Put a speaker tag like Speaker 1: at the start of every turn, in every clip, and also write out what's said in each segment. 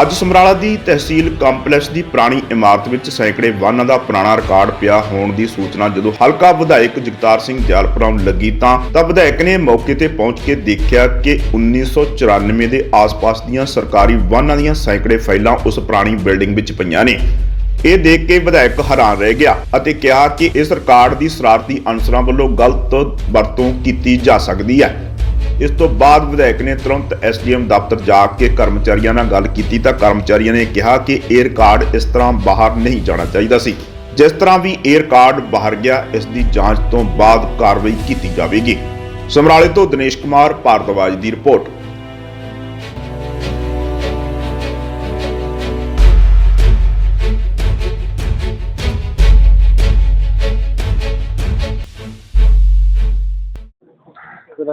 Speaker 1: ਅੱਜ ਸਮਰਾਲਾ ਦੀ ਤਹਿਸੀਲ ਕੰਪਲੈਕਸ ਦੀ ਪੁਰਾਣੀ ਇਮਾਰਤ ਵਿੱਚ ਸੈਂਕੜੇ ਵਾਹਨਾਂ ਦਾ ਪੁਰਾਣਾ ਰਿਕਾਰਡ ਪਿਆ ਹੋਣ ਦੀ ਸੂਚਨਾ ਜਦੋਂ ਹਲਕਾ ਵਿਧਾਇਕ ਜਗਤਾਰ ਸਿੰਘ ਦਿਆਲਪੁਰਾ ਨੂੰ ਲੱਗੀ ਤਾਂ ਤਾਂ ਵਿਧਾਇਕ ਨੇ ਮੌਕੇ ਤੇ ਪਹੁੰਚ ਕੇ ਦੇਖਿਆ ਕਿ 1994 ਦੇ ਆਸ-ਪਾਸ ਦੀਆਂ ਸਰਕਾਰੀ ਵਾਹਨਾਂ ਦੀਆਂ ਸੈਂਕੜੇ ਫਾਈਲਾਂ ਉਸ ਪੁਰਾਣੀ ਬਿਲਡਿੰਗ ਵਿੱਚ ਪਈਆਂ ਨੇ। ਇਹ ਦੇਖ ਕੇ ਵਿਧਾਇਕ ਹੈਰਾਨ ਰਹਿ ਗਿਆ ਅਤੇ ਕਿਹਾ ਕਿ ਇਸ ਰਿਕਾਰਡ ਦੀ ਸ਼ਰਾਰਤੀ ਅਨਸਰਾਂ ਵੱਲੋਂ ਗਲਤ ਵਰਤੋਂ ਕੀਤੀ ਜਾ ਸਕਦੀ ਹੈ। ਇਸ ਤੋਂ ਬਾਅਦ ਵਿਧਾਇਕ ਨੇ ਤੁਰੰਤ ਐਸਡੀਐਮ ਦਫ਼ਤਰ ਜਾ ਕੇ ਕਰਮਚਾਰੀਆਂ ਨਾਲ ਗੱਲ ਕੀਤੀ ਤਾਂ ਕਰਮਚਾਰੀਆਂ ਨੇ ਕਿਹਾ ਕਿ ਇਹ ਕਾਰਡ ਇਸ ਤਰ੍ਹਾਂ ਬਾਹਰ ਨਹੀਂ ਜਾਣਾ ਚਾਹੀਦਾ ਸੀ। ਜਿਸ ਤਰ੍ਹਾਂ ਵੀ ਇਹ ਕਾਰਡ ਬਾਹਰ ਗਿਆ, ਇਸ ਦੀ ਜਾਂਚ ਤੋਂ ਬਾਅਦ ਕਾਰਵਾਈ ਕੀਤੀ ਜਾਵੇਗੀ। ਸਮਰਾਲੇ ਤੋਂ ਦਿਨੇਸ਼ ਕੁਮਾਰ ਭਾਰਤਵਾਜ ਦੀ ਰਿਪੋਰਟ।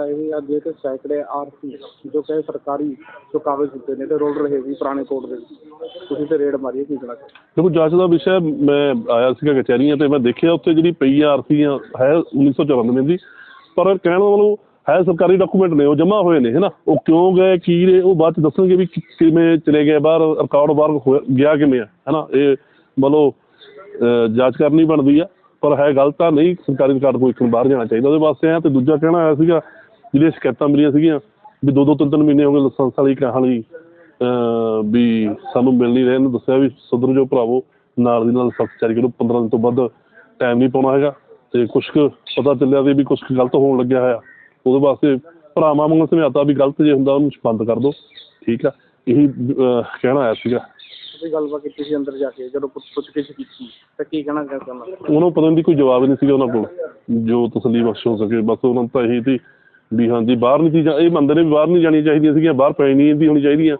Speaker 2: ਕਿਰਾਏ ਵੀ ਅੱਜ ਇਹ ਸੈਂਕੜੇ ਆਰਸੀ ਜੋ ਕਿ ਸਰਕਾਰੀ ਜੋ ਹੁੰਦੇ ਨੇ, ਤੇ ਰੋਲ ਰਹੇ ਸੀ ਪੁਰਾਣੇ ਕੋਰਟ ਦੇ ਤੁਸੀਂ ਤੇ ਰੇਡ ਮਾਰੀ ਕੀ ਕਹਿਣਾ
Speaker 3: ਦੇਖੋ ਜਾਂਚ ਦਾ ਵਿਸ਼ਾ ਮੈਂ ਆਇਆ ਸੀਗਾ ਕਚਹਿਰੀਆਂ ਤੇ, ਮੈਂ ਦੇਖਿਆ ਉੱਥੇ ਜਿਹੜੀ ਪਈ ਆਰਸੀ ਹੈ 1994 ਦੀ। ਪਰ ਕਹਿਣ ਵੱਲੋਂ ਹੈ ਸਰਕਾਰੀ ਡਾਕੂਮੈਂਟ ਨੇ, ਉਹ ਜਮ੍ਹਾਂ ਹੋਏ ਨੇ ਹੈਨਾ ਉਹ ਕਿਉਂ ਗਏ, ਕੀ ਨੇ, ਉਹ ਬਾਅਦ ਚ ਦੱਸਣਗੇ ਵੀ ਕਿਵੇਂ ਚਲੇ ਗਏ, ਬਾਹਰ ਰਿਕਾਰਡ ਬਾਹਰ ਗਿਆ ਕਿਵੇਂ ਆ ਹੈਨਾ ਇਹ ਮਤਲਬ ਜਾਂਚ ਕਰਨੀ ਬਣਦੀ ਆ, ਪਰ ਹੈ ਗਲਤ ਤਾਂ ਨਹੀਂ, ਸਰਕਾਰੀ ਰਿਕਾਰਡ ਕੋਈ ਇੱਕ ਨੂੰ ਬਾਹਰ ਜਾਣਾ ਚਾਹੀਦਾ। ਉਹਦੇ ਵਾਸਤੇ ਆ ਤੇ ਦੂਜਾ ਕਹਿਣਾ ਆਇਆ ਸੀਗਾ ਜਿਹੜੀਆਂ ਸ਼ਿਕਾਇਤਾਂ ਮਿਲੀਆਂ ਸੀਗੀਆਂ ਵੀ ਦੋ ਦੋ ਤਿੰਨ ਤਿੰਨ ਮਹੀਨੇ ਹੋ ਗਏ ਲਾਇਸੈਂਸ ਵਾਲੀ ਕਹਾਣੀ ਅਹ ਵੀ ਸਾਨੂੰ ਮਿਲ ਨਹੀਂ ਰਹੇ ਇਹਨੂੰ ਦੱਸਿਆ ਵੀ ਸੁਧਰ ਜੋ ਭਰਾਵੋ ਨਾਲ ਦੀ ਨਾਲ ਸਖਤ ਜਾਰੀ ਕਰੋ 15 ਦਿਨ ਤੋਂ ਵੱਧ ਟਾਈਮ ਨਹੀਂ ਪਾਉਣਾ ਹੈਗਾ ਤੇ ਕੁਝ ਕੁ ਪਤਾ ਚੱਲਿਆ ਵੀ ਕੁਝ ਗਲਤ ਹੋਣ ਲੱਗਿਆ ਹੋਇਆ। ਉਹਦੇ ਵਾਸਤੇ ਭਰਾਵਾਂ ਵਾਂਗੂ ਸਮਝਾਤਾ ਵੀ ਗਲਤ ਜੇ ਹੁੰਦਾ ਉਹਨੂੰ ਬੰਦ ਕਰ ਦਿਓ। ਠੀਕ ਆ ਇਹੀ ਕਹਿਣਾ ਆਇਆ ਸੀਗਾ।
Speaker 2: ਤੁਸੀਂ ਗੱਲਬਾਤ ਕੀਤੀ ਸੀ ਅੰਦਰ ਜਾ ਕੇ ਜਦੋਂ ਪੁੱਛ ਪੁੱਛ ਕੇ ਕੀਤੀ ਤਾਂ ਕੀ ਕਹਿਣਾ ਚਾਹੁੰਦਾ?
Speaker 3: ਉਹਨਾਂ ਪਤਾ ਨਹੀਂ ਕੋਈ ਜਵਾਬ ਨਹੀਂ ਸੀਗਾ ਉਹਨਾਂ ਕੋਲ ਜੋ ਤਸੱਲੀ ਬਖਸ਼ ਹੋ ਸਕੇ। ਬਸ ਉਹਨਾਂ ਨੂੰ ਤਾਂ ਇਹੀ ਸੀ ਵੀ ਹਾਂਜੀ ਬਾਹਰ ਨਹੀਂ ਸੀ ਜਾ- ਇਹ ਮੰਨਦੇ ਨੇ ਵੀ ਬਾਹਰ ਨਹੀਂ ਜਾਣੀਆਂ ਚਾਹੀਦੀਆਂ ਸੀਗੀਆਂ ਬਾਹਰ ਪੈ ਨਹੀਂ ਦੀ ਹੋਣੀ ਚਾਹੀਦੀਆਂ।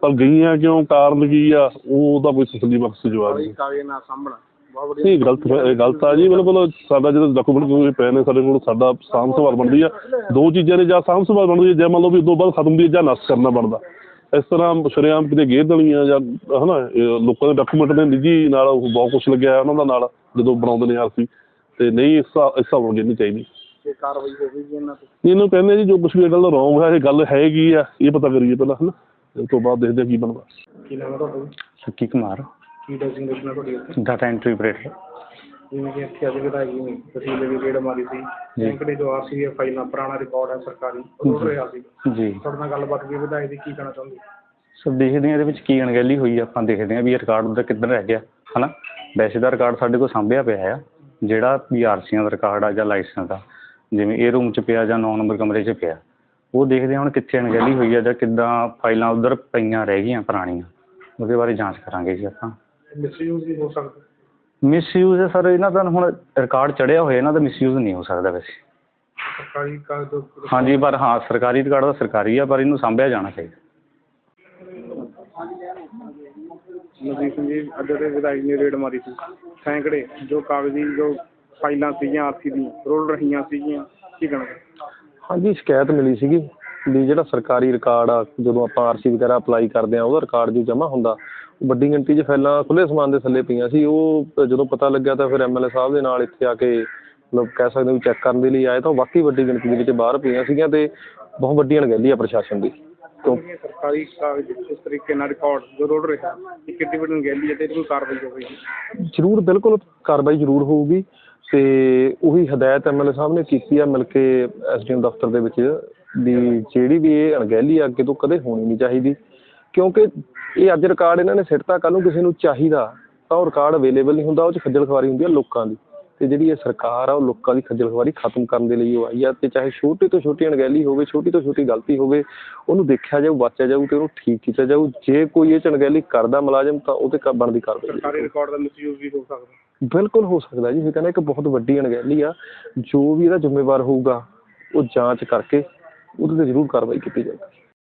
Speaker 3: ਪਰ ਗਈਆਂ ਕਿਉਂ ਕਾਰਨ ਕੀ ਆ ਉਹ ਦਾ ਕੋਈ ਤਸੱਲੀ ਬਖਸ਼ ਜਵਾਬ ਨਹੀਂ।
Speaker 2: ਕਾਗਜ਼ ਨਾ ਸਾਹਮਣਾ। ਬਹੁਤ ਵਧੀਆ।
Speaker 3: ਨਹੀਂ ਗਲਤ ਇਹ ਗਲਤ ਆ ਜੀ ਮਤਲਬ ਸਾਡਾ ਜਿਹੜਾ ਡਾਕੂਮੈਂਟ ਕੋਈ ਪਏ ਨੇ ਸਾਡੇ ਕੋਲ ਸਾਡਾ ਸਾਂਭ ਸੰਭਾਲ ਬਣਦੀ ਆ। ਦੋ ਚੀਜ਼ਾਂ ਨੇ ਜਾਂ ਸਾਂਭ ਸੰਭਾਲ ਬਣਦੀ ਆ ਜਾਂ ਮੰਨ ਲਓ ਵੀ ਉਦੋਂ ਬਾਅਦ ਖਤਮ ਦੀ ਜਾਂ ਨਸ ਕਰਨਾ ਬਣਦਾ। ਇਸ ਤਰ੍ਹਾਂ ਸ਼ਰੇਆਮ ਕਿਤੇ ਗੇਰ ਦੇਣੀਆਂ ਜਾਂ ਹਨਾ ਇਹ ਲੋਕਾਂ ਦੇ ਡਾਕੂਮੈਂਟ ਨੇ ਨਿੱਜੀ ਨਾਲ ਉਹ ਬਹੁਤ ਕੁਝ ਲੱਗਿਆ ਹੋਇਆ ਉਹਨਾਂ ਦਾ ਨਾਲ ਜਦੋਂ ਬਣਾਉਂਦੇ ਨੇ ਆਰਸੀ। ਤੇ ਨਹੀਂ ਇਸ ਹਿਸਾਬ ਨਾਲ ਨਹੀਂ ਚਾਹੀਦੀ।
Speaker 2: ਇਹ ਕਾਰਵਾਈ ਹੋਵੇਗੀ ਇਹਨਾਂ ਤੇ।
Speaker 3: ਇਹਨੂੰ ਕਹਿੰਦੇ ਜੀ ਜੋ ਕੁਝ ਵੀ ਇਹ ਗੱਲ ਰੋਂਗ ਹੈ ਇਹ ਗੱਲ ਹੈਗੀ ਆ ਇਹ ਪਤਾ ਕਰੀਏ ਪਹਿਲਾਂ ਹਨਾ? ਉਸ ਤੋਂ ਬਾਅਦ ਦੇਖਦੇ ਆ ਕੀ ਬਣਦਾ।
Speaker 2: ਕੀ ਨਾਮ ਹੈ ਤੁਹਾਡਾ ਜੀ?
Speaker 4: ਸੱਕੀ ਕੁਮਾਰ।
Speaker 2: ਕੀ ਡੈਸਿਗਨੇਸ਼ਨ ਹੈ ਤੁਹਾਡੀ ਇੱਥੇ?
Speaker 4: ਡਾਟਾ ਐਂਟਰੀ ਆਪਰੇਟਰ
Speaker 2: ਜਿਵੇਂ ਕਿ ਇੱਥੇ ਅੱਜ ਵਿਧਾਇਕ ਜੀ ਨੇ ਤਹਿਸੀਲ ਦੇ ਵੀ ਰੇਡ ਮਾਰੀ ਸੀ ਸੈਂਕੜੇ ਜੋ ਆਰਸੀ ਦੀਆਂ ਫਾਈਲਾਂ ਪੁਰਾਣਾ ਰਿਕਾਰਡ ਹੈ ਸਰਕਾਰੀ ਉਹ ਰਿਹਾ ਸੀ।
Speaker 4: ਜੀ।
Speaker 2: ਤੁਹਾਡੇ ਨਾਲ ਗੱਲਬਾਤ ਕੀ ਵਿਧਾਇਕ ਦੀ ਕੀ ਕਹਿਣਾ ਚਾਹੁੰਦੇ
Speaker 4: ਸੋ ਦੇਖਦੇ ਹਾਂ ਇਹਦੇ ਵਿੱਚ ਕੀ ਅਣਗਹਿਲੀ ਹੋਈ ਆ ਆਪਾਂ ਦੇਖਦੇ ਹਾਂ ਵੀ ਇਹ ਰਿਕਾਰਡ ਉਹਦਾ ਕਿੱਧਰ ਰਹਿ ਗਿਆ ਹਨਾ? ਵੈਸੇ ਦਾ ਰਿਕਾਰਡ ਸਾਡੇ ਕੋਲ ਸਾਂਭਿਆ ਪਿਆ ਆ ਜਿਹੜਾ ਵੀ ਆਰਸੀਆਂ ਦਾ ਰਿਕਾਰਡ ਆ ਜਾਂ ਲਾਇਸੈਂਸ ਦਾ ਜਿਵੇਂ ਇਹ ਰੂਮ 'ਚ ਪਿਆ ਜਾਂ 9 ਨੰਬਰ ਕਮਰੇ 'ਚ ਪਿਆ ਉਹ ਦੇਖਦੇ ਹਾਂ ਹੁਣ ਕਿੱਥੇ ਅਣਗਹਿਲੀ ਹੋਈ ਆ ਜਾਂ ਕਿੱਦਾਂ ਫਾਈਲਾਂ ਉਧਰ ਪਈਆਂ ਰਹਿ ਗਈਆਂ ਪੁਰਾਣੀਆਂ ਉਹਦੇ ਬਾਰੇ ਜਾਂਚ ਕਰਾਂਗੇ ਜੀ ਆਪਾਂ।
Speaker 2: ਮਿਸਯੂਜ਼ ਵੀ ਹੋ ਸਕਦਾ।
Speaker 4: ਮਿਸਯੂਜ਼ ਹੈ ਸਰ ਇਹਨਾਂ ਦਾ ਹੁਣ ਰਿਕਾਰਡ ਚੜਿਆ ਹੋਇਆ ਇਹਨਾਂ ਦਾ ਮਿਸਯੂਜ਼ ਨਹੀਂ ਹੋ ਸਕਦਾ ਵੈਸੇ।
Speaker 2: ਸਰਕਾਰੀ ਕਾਗਜ਼
Speaker 4: ਹਾਂਜੀ ਪਰ ਹਾਂ ਸਰਕਾਰੀ ਰਿਕਾਰਡ ਤਾਂ ਸਰਕਾਰੀ ਆ ਪਰ ਇਹਨੂੰ ਸਾਂਭਿਆ ਜਾਣਾ ਚਾਹੀਦਾ।
Speaker 2: ਨਦੀਪ ਸਿੰਘ ਜੀ ਅੱਜ ਦੇ ਵਿਧਾਇਕ ਨੇ ਰੇਡ ਮਾਰੀ ਸੀ। ਸੈਂਕੜੇ ਜੋ ਕਾਗਜ਼ੀ ਜੋ ਫਾਈਲਾਂ ਸੀਗੀਆਂ ਆਰਸੀ ਦੀਆਂ ਰੋਲ ਰਹੀਆਂ ਸੀਗੀਆਂ ਕੀ ਕਹਿਣਾ
Speaker 5: ਹਾਂਜੀ ਸ਼ਿਕਾਇਤ ਮਿਲੀ ਸੀਗੀ ਵੀ ਜਿਹੜਾ ਸਰਕਾਰੀ ਰਿਕਾਰਡ ਆ ਜਦੋਂ ਆਪਾਂ ਆਰਸੀ ਵਗੈਰਾ ਅਪਲਾਈ ਕਰਦੇ ਆ ਉਹਦਾ ਰਿਕਾਰਡ ਜੋ ਜਮ੍ਹਾਂ ਹੁੰਦਾ ਵੱਡੀ ਗਿਣਤੀ 'ਚ ਫਾਈਲਾਂ ਖੁੱਲੇ ਸਮਾਨ ਦੇ ਥੱਲੇ ਪਈਆਂ ਸੀ ਉਹ ਜਦੋਂ ਪਤਾ ਲੱਗਿਆ ਤਾਂ ਫਿਰ ਐਮਐਲਏ ਸਾਹਿਬ ਦੇ ਨਾਲ ਇੱਥੇ ਆ ਕੇ ਮਤਲਬ ਕਹਿ ਸਕਦੇ ਵੀ ਚੈੱਕ ਕਰਨ ਦੇ ਲਈ ਆਏ ਤਾਂ ਵਾਕਈ ਵੱਡੀ ਗਿਣਤੀ ਦੇ ਵਿੱਚ ਬਾਹਰ ਪਈਆਂ ਸੀਗੀਆਂ ਤੇ ਬਹੁਤ ਵੱਡੀ ਅਣਗਹਿਲੀ ਆ ਪ੍ਰਸ਼ਾਸਨ ਦੀ।
Speaker 2: ਇਹ ਸਰਕਾਰੀ ਕਾਗਜ਼ ਇਸ ਤਰੀਕੇ ਨਾਲ ਰਿਕਾਰਡ ਜੋ ਰੋਲ ਰਿਹਾ ਇਹ ਕਿੱਡੀ ਵੱਡੀ ਗੈਲੀ ਹੈ ਤੇ ਇਹਦੀ ਕੋਈ ਕਾਰਵਾਈ ਹੋਵੇਗੀ?
Speaker 5: ਜ਼ਰੂਰ ਬਿਲਕੁਲ ਕਾਰਵਾਈ ਜ਼ਰੂਰ ਹੋਊਗੀ। ਤੇ ਉਹੀ ਹਦਾਇਤ ਐਮਐਲਏ ਸਾਹਿਬ ਨੇ ਕੀਤੀ ਆ, ਮਿਲ ਕੇ ਐਸਡੀਐਮ ਦਫ਼ਤਰ ਦੇ ਵਿੱਚ, ਵੀ ਜਿਹੜੀ ਵੀ ਇਹ ਅਣਗਹਿਲੀ ਆ, ਅੱਗੇ ਤੋਂ ਕਦੇ ਹੋਣੀ ਨਹੀਂ ਚਾਹੀਦੀ। ਕਿਉਂਕਿ ਇਹ ਅੱਜ ਰਿਕਾਰਡ ਇਹਨਾਂ ਨੇ ਸਿੱਟਤਾ ਕੱਲ ਨੂੰ ਕਿਸੇ ਨੂੰ ਚਾਹੀਦਾ, ਤਾਂ ਉਹ ਰਿਕਾਰਡ ਅਵੇਲੇਬਲ ਨਹੀਂ ਹੁੰਦਾ, ਉਹ 'ਚ ਖੱਜਲ ਖਵਾਰੀ ਹੁੰਦੀ ਆ ਲੋਕਾਂ ਦੀ। ਤੇ ਜਿਹੜੀ ਇਹ ਸਰਕਾਰ ਆ ਉਹ ਲੋਕਾਂ ਦੀ ਖੱਜਲ ਖਵਾਰੀ ਖਤਮ ਕਰਨ ਦੇ ਲਈ ਉਹ ਆਈ ਆ ਤੇ ਚਾਹੇ ਛੋਟੀ ਤੋਂ ਛੋਟੀ ਅਣਗਹਿਲੀ ਹੋਵੇ ਛੋਟੀ ਤੋਂ ਛੋਟੀ ਗਲਤੀ ਹੋਵੇ ਉਹਨੂੰ ਦੇਖਿਆ ਜਾਊ ਵਾਚਿਆ ਜਾਊ ਤੇ ਉਹਨੂੰ ਠੀਕ ਕੀਤਾ ਜਾਊ। ਜੇ ਕੋਈ ਇਹ 'ਚ ਅਣਗਹਿਲੀ ਕਰਦਾ ਮੁਲਾਜ਼ਮ ਤਾਂ ਉਹਤੇ ਕ- ਬਣਦੀ ਕਾਰਵਾਈ
Speaker 2: ਸਰਕਾਰੀ ਰਿਕਾਰਡ ਦਾ ਮਿਸਯੂਜ਼ ਵੀ ਹੋ ਸਕਦਾ।
Speaker 5: ਬਿਲਕੁਲ ਹੋ ਸਕਦਾ ਜੀ। ਇਹ ਕਹਿੰਦਾ ਇੱਕ ਬਹੁਤ ਵੱਡੀ ਅਣਗਹਿਲੀ ਆ। ਜੋ ਵੀ ਇਹਦਾ ਜ਼ਿੰਮੇਵਾਰ ਹੋਊਗਾ ਉਹ ਜਾਂਚ ਕਰਕੇ ਉਹਦੇ ਤੇ ਜ਼ਰੂਰ ਕਾਰਵਾਈ ਕੀਤੀ ਜਾਏਗੀ